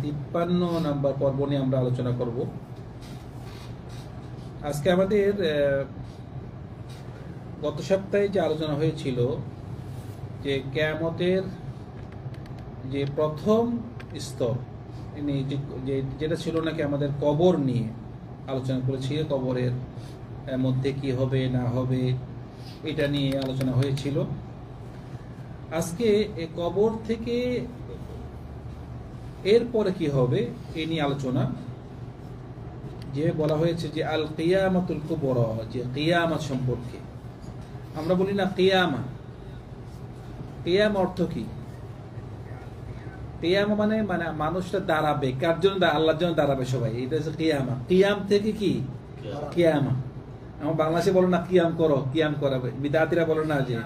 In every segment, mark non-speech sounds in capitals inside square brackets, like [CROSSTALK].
তিপ্পান্ন নাম্বার পর্ব নিয়ে আমরা আলোচনা করব আজকে আমাদের গত সপ্তাহে যে আলোচনা হয়েছিল যে ক্যামতের যে প্রথম স্তর যে- যেটা ছিল নাকি আমাদের কবর নিয়ে আলোচনা করেছি কবরের মধ্যে কি হবে, না হবে, এটা নিয়ে আলোচনা হয়েছিল। আজকে কবর থেকে এরপরে কি হবে, এ নিয়ে আলোচনা। যে বলা হয়েছে যে আল কিয়ামাতুল কুবর, যে কিয়ামত সম্পর্কে। আমরা বলি না কিয়ামা। কিয়াম অর্থ কি? কিয়ামা মানে মানে মানুষটা দাঁড়াবে। কার জন্য আল্লাহর জন্য দাঁড়াবে সবাই? এটা হচ্ছে কিয়ামা কিয়াম থেকে কি? কিয়ামা আমার বাংলাদেশে বলো না কিয়াম করো কিয়াম করাবে বিদাতিরা বলো না যে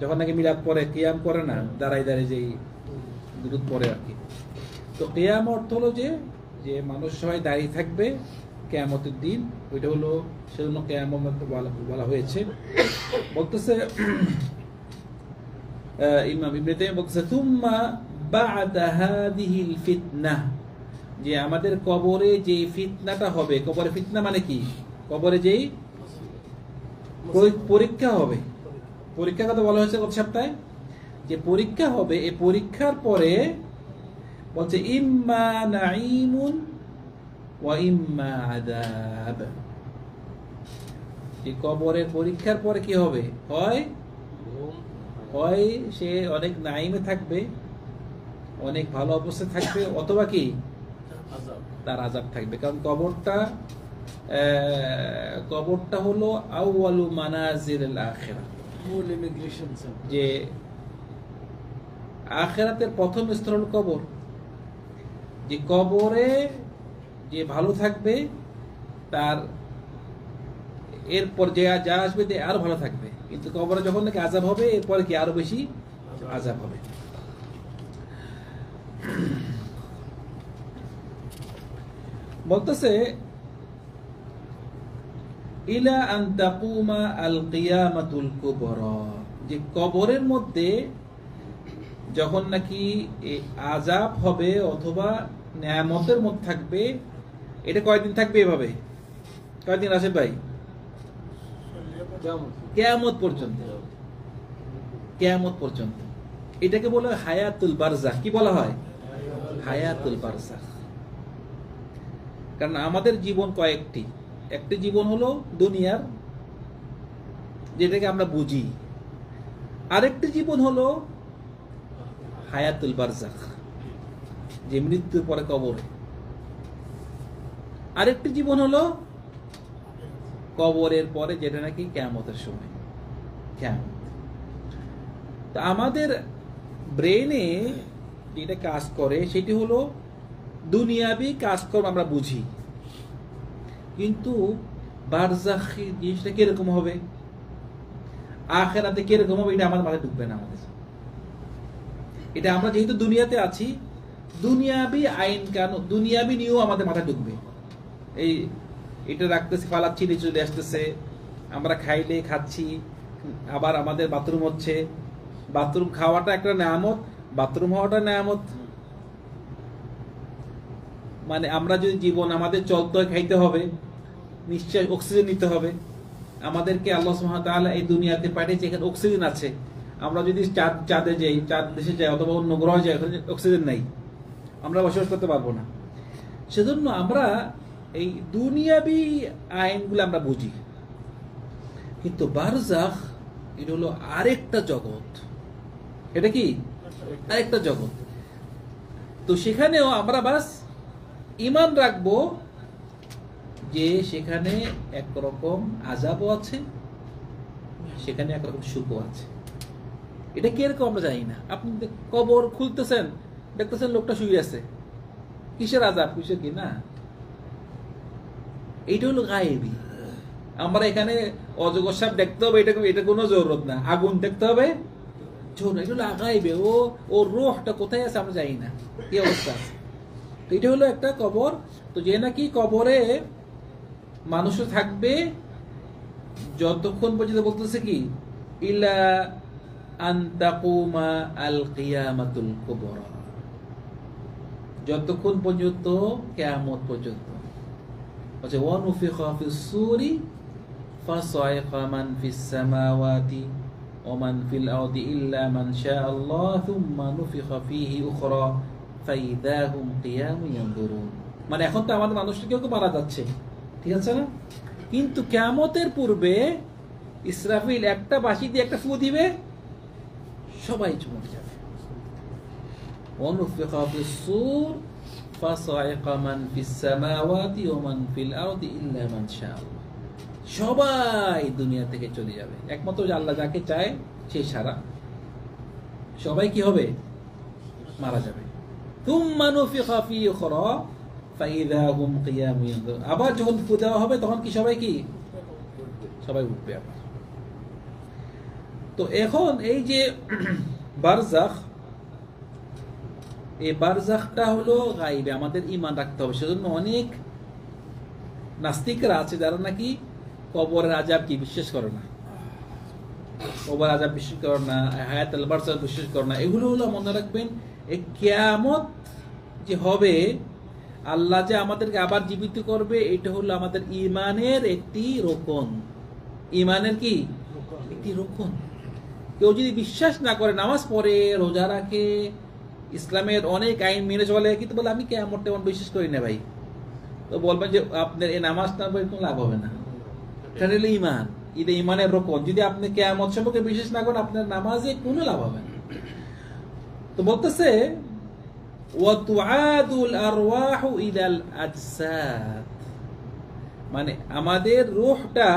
যখন নাকি মিলাদ পরে কিয়াম করে না দাঁড়াই দাঁড়াই যেই দুরুদ পরে আর কি। তো কেয়াম অর্থ হলো যে যে মানুষ সবাই দাঁড়িয়ে থাকবে কেয়ামতের দিন ওইটা হলো সেজন্য কেয়ামত বলা বলা হয়েছে। বলতেছে ইমাম ইবনে বলতেছে তুম্মা বা'দা হাদিহিল ফিতনাহ যে আমাদের কবরে যে ফিতনাটা হবে কবরে ফিতনা মানে কি? কবরে যেই পরীক্ষা হবে। পরীক্ষা কথা বলা হয়েছে গত সপ্তাহে? যে পরীক্ষা হবে এই পরীক্ষার পরে বলছে ইম্মা নাঈমুন ওয়া ইম্মা আযাব। যে কবরের পরীক্ষার পরে কি হবে? হয়? হয় সে অনেক নাইমে থাকবে। অনেক ভালো অবস্থায় থাকবে অথবা কি? তার আজাব থাকবে। কারণ কবরটা কবরটা হলো আউয়ালু মানাজির আখেরা। যে আখেরাতের প্রথম স্তর হলো কবর। যে কবরে যে ভালো থাকবে তার এরপর যে যা আসবে আরও ভালো থাকবে। কিন্তু কবরে যখন নাকি আজাব হবে এরপরে কি আরও বেশি? আজাব হবে। বলতেছে ইলা আন তাকুমা আল কিয়ামাতুল কুবরা। যে কবরের মধ্যে যখন নাকি আজাব হবে অথবা নিয়ামতের মধ্যে থাকবে এটা কয়দিন থাকবে এভাবে? কয়দিন আসে ভাই? কেয়ামত পর্যন্ত। কেয়ামত পর্যন্ত। এটাকে বলা হয় হায়াতুল বারজা কি বলা হয়? হায়াতুল বারজাখ কারণ আমাদের জীবন কয়েকটি। একটি জীবন হলো দুনিয়ার, যেটাকে আমরা বুঝি। আরেকটি জীবন হলো হায়াতুল বারজাখ যে মৃত্যুর পরে কবরে। আরেকটি জীবন হলো কবরের পরে, যেটা নাকি কেয়ামতের সময়। কেয়ামত। আমাদের ব্রেনে যেটা কাজ করে, সেটি হলো দুনিয়াবি কাজকর্ম আমরা বুঝি। কিন্তু বারজাখি জিনিসটা কীরকম হবে? আখেরাতে কীরকম হবে? এটা আমার মাথায় ঢুকবে না আমাদের। এটা আমরা যেহেতু দুনিয়াতে আছি, দুনিয়াবি আইন কানুন, দুনিয়াবি নিয়েও আমাদের মাথায় ঢুকবে। এই এটা রাখতেছি, পালাচ্ছি নিয়ে চলে আসতেছে। আমরা খাইলে খাচ্ছি, আবার আমাদের বাথরুম হচ্ছে। বাথরুম খাওয়াটা একটা নামত বাথরুম হওয়াটা নামত মানে আমরা যদি জীবন আমাদের চলতে খাইতে হবে, নিশ্চয় অক্সিজেন নিতে হবে, আমাদেরকে আল্লাহ ওয়া এই দুনিয়াতে পাঠিয়েছে, এখানে অক্সিজেন আছে। আমরা যদি চাঁদ, চাঁদে যাই, চাঁদ দেশে যাই অথবা অন্য গ্রহে যাই, ওখানে অক্সিজেন নাই। আমরা বসবাস করতে পারব না। সেজন্য আমরা এই দুনিয়াবি আইনগুলো আমরা বুঝি। কিন্তু বারজাখ, এটা হলো আরেকটা জগৎ। এটা কি? আরেকটা জগৎ। তো সেখানেও আমরা বাস ইমান রাখব যে সেখানে একরকম আজাবও আছে, সেখানে একরকম সুখও আছে। এটা কীরকম আমরা জানি না। আপনি কবর খুলতেছেন, দেখতেছেন লোকটা শুয়ে আছে। কিসের আজাব কিসের কি? না। এইটা হলো গায়েবী। আমরা এখানে অজগর সাপ দেখতে হবে, এটা এটা কোনো জরুরত না। আগুন দেখতে হবে এগুলো আগাইবে ও ওর রোহটা কোথায় আছে আমরা না। কি অবস্থা এটা হলো একটা কবর। তো যে নাকি কবরে মানুষ থাকবে, যতক্ষণ পর্যন্ত বলতেছে কি, ইলা আন্তাকুমা আল কিয়ামাতুল কুবরা। যতক্ষণ পর্যন্ত, কেয়ামত পর্যন্ত। বলছে ওয়ানুফিখা ফিস সুরি ফাসাইখা মান ফিস সামাওয়াতি ওমান ফিল আরদি ইল্লা মান শাআল্লাহ থুম্মা নুফিখা ফিহি উখরা ফাইদা হুম কিয়ামুন ইয়ানজুরুন মানে এখন তো আমাদের মানুষ কেউ কেউ মারা যাচ্ছে ঠিক আছে না কিন্তু কেয়ামতের পূর্বে ইসরাফিল একটা বাঁশি দিয়ে একটা ফু দিবে সবাই চমকে যাবে ونفخ في الصور فصعق من في السماوات ومن في الأرض إلا من شاء الله সবাই দুনিয়া থেকে চলে যাবে। একমাত্র আল্লাহ যাকে চায়, সে সারা। সবাই কি হবে? মারা যাবে। আবার যখন দেওয়া হবে, তখন কি সবাই কি? সবাই উঠবে আবার। তো এখন এই যে [CLEARS THROAT] বারজাখ, এই বারজাখটা হলো গাইবে। আমাদের ইমান রাখতে হবে। সেজন্য অনেক নাস্তিকরা আছে যারা নাকি কবরের আজাব কি বিশ্বাস করে না? কবর আজাব বিশ্বাস করে না, হায়াত আল বারজাখ বিশ্বাস করে না। এগুলো হলো মনে রাখবেন, এই কেয়ামত যে হবে, আল্লাহ যে আমাদেরকে আবার জীবিত করবে, এটা হলো আমাদের ইমানের একটি রোকন। ইমানের কি? একটি রোকন। কেউ যদি বিশ্বাস না করে, নামাজ পড়ে, রোজা রাখে, ইসলামের অনেক আইন মেনে চলে, কিন্তু বলে, আমি কেমন তেমন বিশ্বাস করি না ভাই। তো বলবেন যে, আপনার এই নামাজ না পড়ে কোনো লাভ হবে না। এটা হলো ইমান এটা ইমানের রকম যদি আপনি কেয়ামত সম্পর্কে বিশ্বাস না করেন আপনার নামাজে কোনো লাভ হবে না। তো বলতেছে মানে আমাদের রূহটা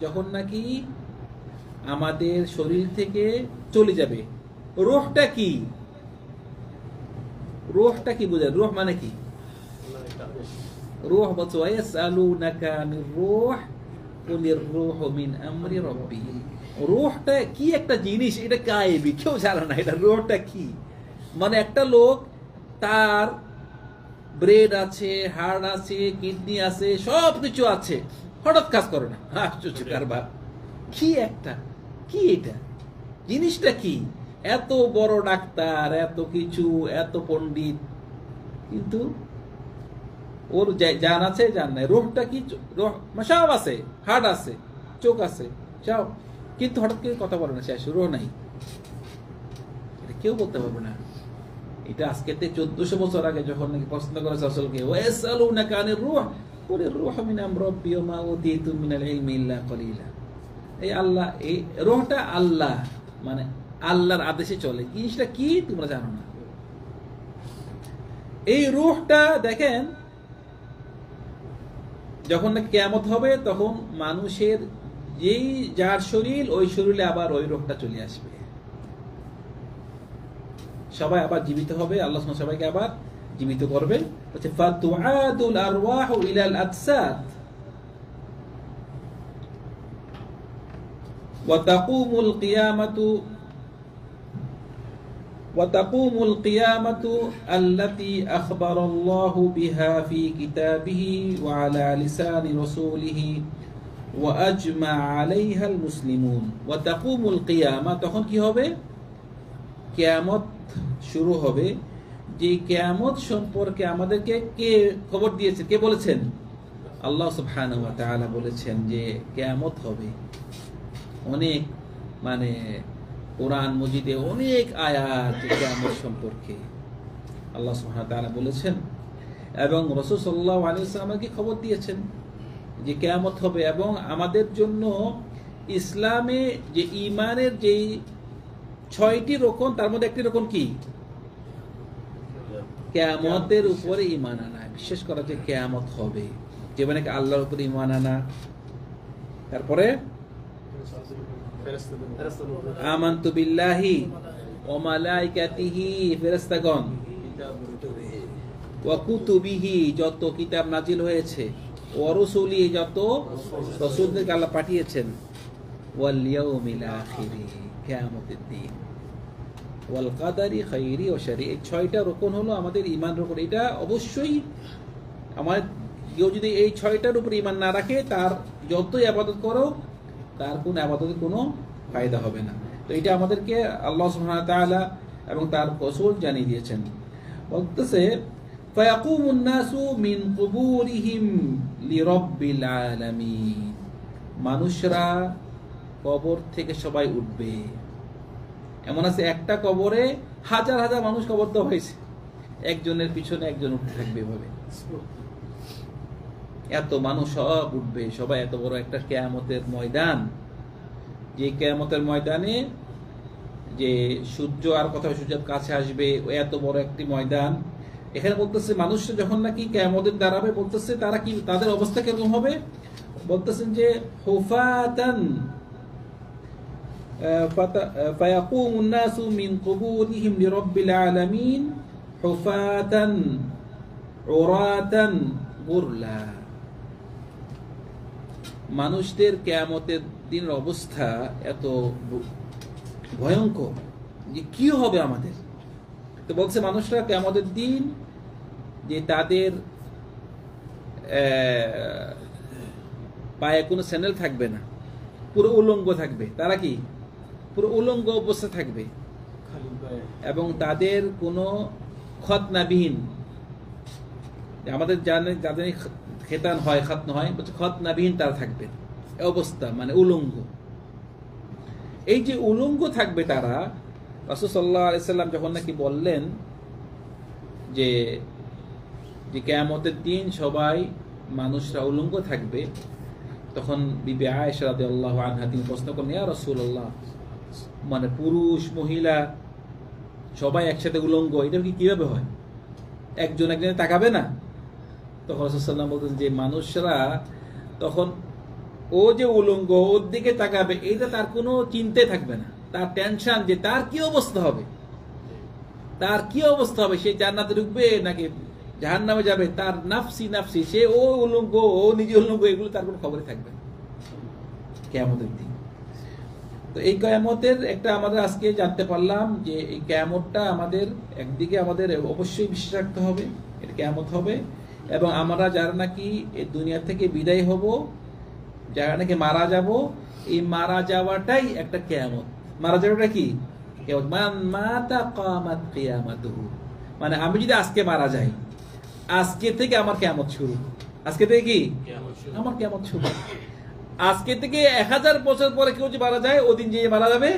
যখন নাকি আমাদের শরীর থেকে চলে যাবে। রোহটা কি? রোহটা কি বোঝায় রোহ মানে কি? রোহ বলছে রূহ রোহটা কি একটা জিনিস? এটা গায়েবী, কেউ জানে না। এটা রোহটা কি? মানে একটা লোক তার ব্রেড আছে, হাড় আছে কিডনি আছে সব কিছু আছে। হঠাৎ কাজ করে না। আশ্চর্য কারবার কি একটা? কি এটা? জিনিসটা কি? এত বড় ডাক্তার, এত কিছু, এত পণ্ডিত। কিন্তু ওর জান আছে, জান নাই। রোহটা কি মানে সব আছে হার্ট আছে, চোখ আছে, সব। কিন্তু হঠাৎ করে কথা বলে না, শেষ, রোহ নাই। কেউ বলতে পারবে না। এটা আজকে চোদ্দশো বছর আগে যখন নাকি প্রশ্ন করে আসলকে না কানের রুহ? ওরে, রুহ ওয়া মা ইলমি ইল্লা কলিলা। এই আল্লাহ, এই রোহটা আল্লাহ মানে আল্লাহর আদেশে চলে। জিনিসটা কি তোমরা জানো না? এই রুহটা, দেখেন যখন না কেয়ামত হবে, তখন মানুষের যেই যার শরীর, ওই শরীরে আবার ওই রোগটা চলে আসবে। সবাই আবার জীবিত হবে, আল্লাহ সবাইকে আবার জীবিত করবে। হচ্ছে ফাতুআদুল আরওয়াহু ইলাল আকসাদ। ওয়া তাকুমুল কিয়ামাতু وتقوم القيامة التي أخبر الله بها في كتابه وعلى لسان رسوله وأجمع عليها المسلمون وتقوم القيامة তখন কি হবে কেয়ামত শুরু হবে যে কেয়ামত সম্পর্কে আমাদেরকে কে খবর দিয়েছে কে বলেছেন আল্লাহ সুবহানাহু ওয়া তাআলা বলেছেন যে কেয়ামত হবে অনেক মানে কোরআন মজিদে অনেক আয়াত কেয়ামত সম্পর্কে আল্লাহ সুবহানাহু বলেছেন এবং রসুল আলাইহি ওয়াসাল্লামকে খবর দিয়েছেন? যে কেয়ামত হবে এবং আমাদের জন্য ইসলামে যে ইমানের যেই ছয়টি রকম তার মধ্যে একটি রকম কি? কেয়ামতের উপরে ইমান আনা, বিশেষ করা যে কেয়ামত হবে। যে মানে আল্লাহর উপরে ইমান আনা। তারপরে আমান্তু বিল্লাহি ও মালাইকাতিহি ফেরেশতাগণ। ওয়া কুতুবিহি যত কিতাব নাজিল হয়েছে ও রসুলি যত আল্লাহ পাঠিয়েছেন। ওয়াল ইয়াউমিল কিয়ামতের দিন। ওয়াল কাদারি খাইরি ও শারি এই ছয়টা রোকন হলো আমাদের ইমান রোকন। এটা অবশ্যই আমার কেউ যদি এই ছয়টার উপর ইমান না রাখে, তার যতই আবাদত করো তার কোনো আবাদতের কোনো ফায়দা হবে না তো এটা আমাদেরকে আল্লাহ সুবহানাহু ওয়া তাআলা এবং তার রসূল জানিয়ে দিয়েছেন বলতেছে فيقوم الناس من قبورهم لرب العالمين মানুষরা কবর থেকে সবাই উঠবে এমন আছে একটা কবরে হাজার হাজার মানুষ কবর দেওয়া হয়েছে একজনের পিছনে একজন উঠতে থাকবে এভাবে এত মানুষ সব উঠবে সবাই এত বড় একটা কেয়ামতের ময়দান যে কেয়ামতের ময়দানে যে সূর্য আর কথা সূর্যের কাছে আসবে ও এত বড় একটি ময়দান এখানে বলতেছে মানুষরা যখন নাকি কেয়ামতের দাঁড়াবে বলতেছে তারা কি তাদের অবস্থা কিরকম হবে বলতেছেন যে হুফাতান فت- فيقوم الناس من قبورهم لرب العالمين حفاة عراة غرلا মানুষদের কেয়ামতের দিনের অবস্থা এত ভয়ঙ্কর যে কি হবে আমাদের? তো বলছে মানুষরা কেয়ামতের দিন যে তাদের পায়ে কোনো স্যান্ডেল থাকবে না পুরো উলঙ্গ থাকবে। তারা কি? পুরো উলঙ্গ অবস্থা থাকবে। এবং তাদের কোনো খতনাবিহীন আমাদের জানে যাদের খেতান হয় খতন হয়, বলছে খতনাবিহীন তারা থাকবে। অবস্থা মানে উলঙ্গ। এই যে উলঙ্গ থাকবে তারা, রাসূল সাল্লাল্লাহু আলাইহি সাল্লাম যখন নাকি বললেন যে যে কেয়ামতের দিন সবাই মানুষরা উলঙ্গ থাকবে, তখন বিবি আয়েশা রাদিয়াল্লাহু আনহা তিনি প্রশ্ন করলেন, ইয়া রাসূলুল্লাহ মানে পুরুষ, মহিলা, সবাই একসাথে উলঙ্গ, এটা কি কীভাবে হয়? একজন একজনে তাকাবে না? তখন রসুল্লাম বলতেন যে মানুষরা তখন ও যে উলঙ্গ, ওর দিকে তাকাবে এটা তার কোনো চিন্তাই থাকবে না। তার টেনশন যে তার কি অবস্থা হবে? তার কি অবস্থা হবে? সে জান্নাতে ঢুকবে নাকি জাহান নামে যাবে? তার নাফসি নাফসি, সে ও উলঙ্গ, ও নিজে উলঙ্গ, এগুলো তার কোনো খবরই থাকবে না। কেমতের দিন। তো এই কেয়ামতের একটা আমাদের আজকে জানতে পারলাম যে এই কেয়ামতটা আমাদের একদিকে আমাদের অবশ্যই বিশ্বাস রাখতে হবে, এটা কেয়ামত হবে। এবং আমরা যারা নাকি এই দুনিয়া থেকে বিদায় হব যারা নাকি মারা যাব এই মারা যাওয়াটাই একটা কেয়ামত। মারা যাওয়াটা কি? মান মাতা কামাত কিয়ামাতুহু। মানে আমি যদি আজকে মারা যাই আজকে থেকে আমার কেয়ামত শুরু। আজকে থেকে কি? কেমন শুরু? আমার কেমন শুরু। আজকে থেকে এক হাজার বছর পরে কেউ যে মারা যায় ওদিন যে মারা যাবে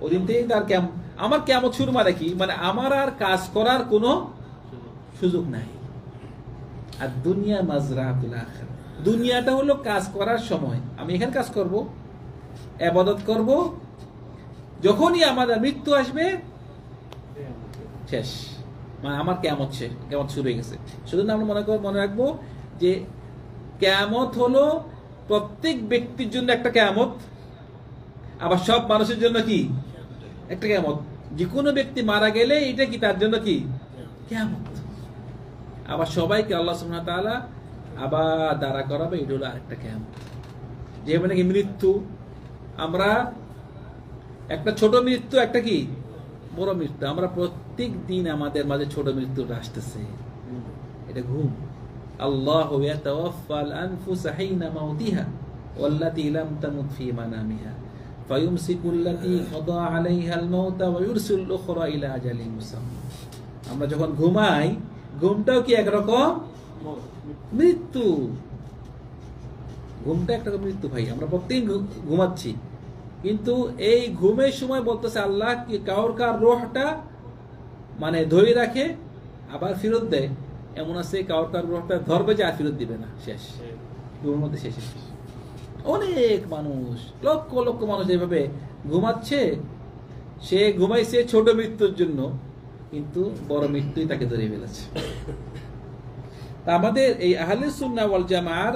ওদিন থেকে তার কেম আমার কেমন শুরু মানে কি? মানে আমার আর কাজ করার কোনো সুযোগ নাই। আর দুনিয়া মাজরাতুল আখিরা দুনিয়াটা হলো কাজ করার সময়। আমি এখানে কাজ করব, আবাদত করব, যখনই আমাদের মৃত্যু আসবে, শেষ। মানে আমার কেমন শেষ কেমন শুরু হয়ে গেছে। শুধু আমরা মনে কর, মনে রাখব যে কেয়ামত হলো প্রত্যেক ব্যক্তির জন্য একটা কেয়ামত, আবার সব মানুষের জন্য কি? একটা কেয়ামত। যে কোনো ব্যক্তি মারা গেলে এটা কি তার জন্য কি? কেয়ামত। আবার সবাইকে আল্লাহ সুবহানাহু ওয়া তাআলা আবার দাঁড়া করাবে, এটা হলো আরেকটা ক্যাম্প। যে মানে কি মৃত্যু? আমরা একটা ছোট মৃত্যু, একটা কি? বড় মৃত্যু। আমরা প্রত্যেক দিন আমাদের মাঝে ছোট মৃত্যুটা আসতেছে। এটা ঘুম। আল্লাহ ইয়াতাওয়াফাল আনফুসা হিনা মাউতিহা ওয়াল্লাতী লাম তামুত ফি মানামিহা কাদা আলাইহা আল মাউতা ওয়া ইরসিল উখরা ইলা আজালিন মুসাম্মা। আমরা যখন ঘুমাই ঘুমটাও কি একরকম? মৃত্যু। ঘুমটা একটা মৃত্যু ভাই, আমরা প্রত্যেকদিন ঘুমাচ্ছি। কিন্তু এই ঘুমের সময় বলতেছে আল্লাহ কি কাউর কার রোহটা মানে ধরে রাখে, আবার ফেরত দেয়। এমন আছে কাউর কার রোহটা ধরবে যে আর ফেরত দিবে না, শেষ। ঘুমের মধ্যে শেষ। অনেক মানুষ, লক্ষ লক্ষ মানুষ এইভাবে ঘুমাচ্ছে। সে ঘুমাইছে ছোট মৃত্যুর জন্য। কিন্তু বড় মৃত্যুই তাকে ধরে ফেলেছে। আমাদের এই আহলে সুন্নাহ ওয়াল জামার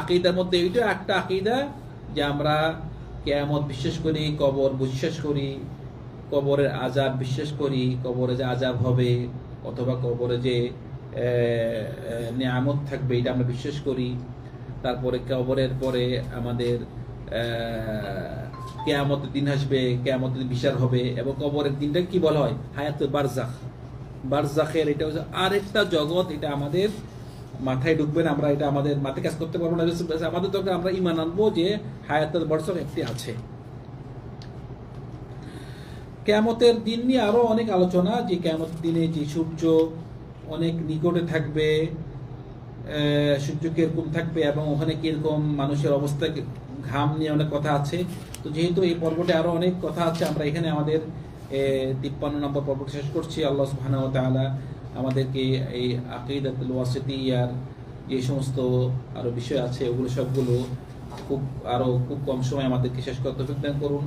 আকীদার মধ্যে এইটা একটা আকীদা যে আমরা কিয়ামত বিশ্বাস করি, কবর বিশ্বাস করি, কবরের আজাব বিশ্বাস করি, কবরে যে আজাব হবে অথবা কবরে যে নিয়ামত থাকবে এটা আমরা বিশ্বাস করি। তারপরে কবরের পরে আমাদের কেয়ামতের দিন আসবে, কেয়ামতের বিচার হবে এবং কবরের দিনটা কি বলা হয়? হায়াতুল বারজাখ বারজাখের এটা হচ্ছে আরেকটা জগৎ, এটা আমাদের মাথায় ঢুকবে না, আমরা এটা আমাদের মাথায় কাজ করতে পারব না। আমাদের দরকার, আমরা ইমান আনব যে হায়াতের বারজাখ একটি আছে। কেয়ামতের দিন নিয়ে আরও অনেক আলোচনা, যে কেয়ামতের দিনে যে সূর্য অনেক নিকটে থাকবে সূর্য কীরকম থাকবে এবং ওখানে কীরকম মানুষের অবস্থা ঘাম নিয়ে অনেক কথা আছে। তো যেহেতু এই পর্বটে আরও অনেক কথা আছে, আমরা এখানে আমাদের তিপ্পান্ন নম্বর পর্ব শেষ করছি। আল্লাহ সুবহানাহু ওয়া তাআলা আমাদেরকে এই আকিদাতুল ওয়াসিতিয়ার যে সমস্ত আরও বিষয় আছে, ওগুলো সবগুলো খুব আরও খুব কম সময় আমাদেরকে শেষ করতে দান করুন।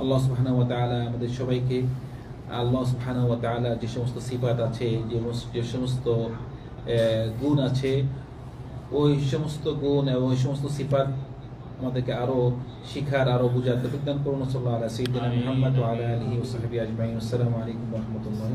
আল্লাহ সুবহানাহু ওয়া তাআলা আমাদের সবাইকে, আল্লাহ সুবহানাহু ওয়া তাআলা যে সমস্ত সিফাত আছে, যে যে সমস্ত গুণ আছে, ওই সমস্ত গুণ এবং ওই সমস্ত সিফাত আমাদেরকে আরও শিখার, আরও বুঝার তৌফিক দান করুন। সাল্লাহ আলা সঈদিন মোহাম্মদ আলা আলিহি ওয়া সাহবিহি আজমাইন। আসসালামু আলাইকুম রাহমাতুল্লাহি